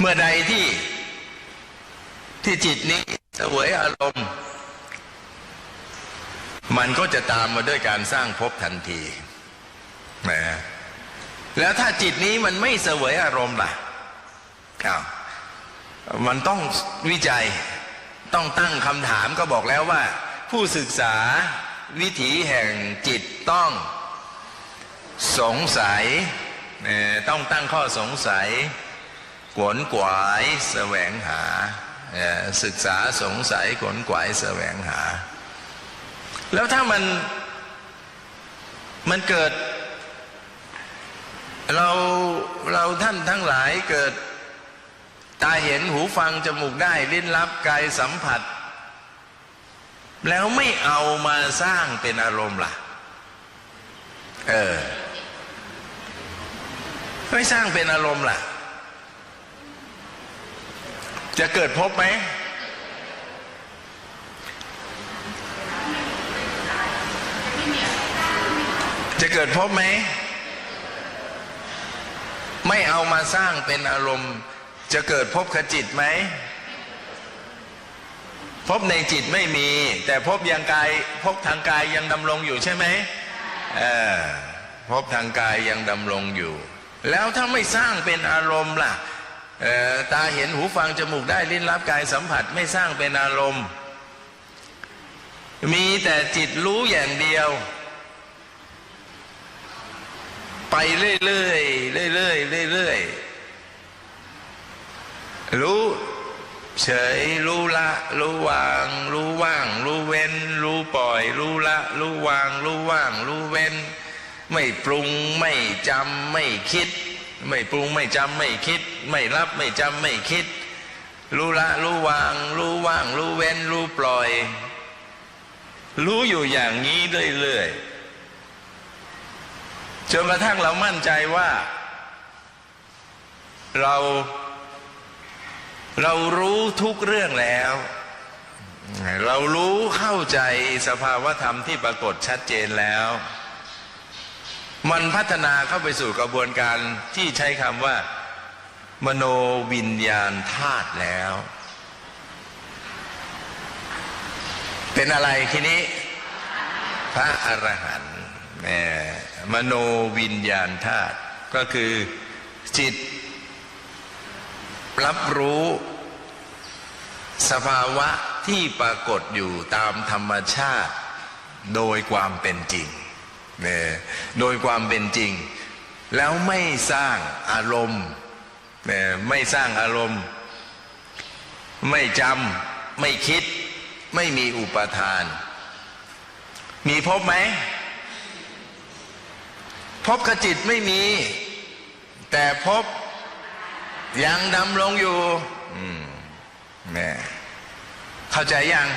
เมื่อใดที่ที่จิตนี้เสวยอารมณ์ มันก็จะตามมาด้วยการสร้างภพทันทีนะแล้วถ้าจิตนี้มันไม่เสวยอารมณ์ล่ะอ้าวมันต้องวิจัยต้องตั้งคำถามก็บอกแล้วว่า ผู้ศึกษาวิถีแห่งจิตต้องสงสัยต้องตั้งข้อสงสัย ขวนขวายแสวงหาศึกษาสงสัยขวนขวายแสวงหา แล้วถ้ามันมันเกิด เราเราท่านทั้งหลายเกิด ตาเห็นหูฟังจมูกได้ลิ้นรับกายสัมผัส แล้วไม่เอามาสร้างเป็นอารมณ์ล่ะ เออ ไม่สร้างเป็นอารมณ์ล่ะ จะเกิดพบไหม จะเกิดพบไหม ไม่เอามาสร้างเป็นอารมณ์ จะเกิดพบขจิตไหม พบในจิตไม่มี แต่พบยังกาย พบทางกายยังดำรงอยู่ใช่ไหมเออพบทางกายยังดำรงอยู่ แล้วถ้าไม่สร้างเป็นอารมณ์ล่ะ ตาเห็นหูฟังจมูกได้ลิ้นรับกายสัมผัสไม่สร้างเป็นอารมณ์ มีแต่จิตรู้อย่างเดียว ไปเรื่อยๆเรื่อยๆเรื่อยๆรู้เฉยรู้ละ รู้วาง รู้ว่าง รู้เว้น รู้ปล่อย รู้ละ รู้วาง รู้ว่าง รู้เว้น ไม่ปรุงไม่จำไม่คิด ไม่ปรุงไม่จำไม่คิด ไม่รับไม่จำไม่คิด รู้ละรู้วาง รู้ว่าง รู้เว้น รู้ปล่อย รู้อยู่อย่างนี้เรื่อยๆจนกระทั่งเรามั่นใจว่า เรา เรารู้ทุกเรื่องแล้ว เรารู้เข้าใจสภาวธรรมที่ปรากฏชัดเจนแล้ว มันพัฒนาเข้าไปสู่กระบวนการที่ใช้คำว่า มโนวิญญาณธาตุแล้ว เป็นอะไรทีนี้ พระอรหันต์แหมมโนวิญญาณธาตุก็คือจิต รับรู้ สภาวะที่ปรากฏอยู่ตามธรรมชาติโดยความเป็นจริง เนี่ยโดยความเป็นจริง แล้วไม่สร้างอารมณ์เนี่ยไม่สร้างอารมณ์ ไม่จำไม่คิด ไม่มีอุปทาน มีพบไหมพบขจิตไม่มี แต่พบยังดำรงอยู่อืมแน่เข้าใจยัง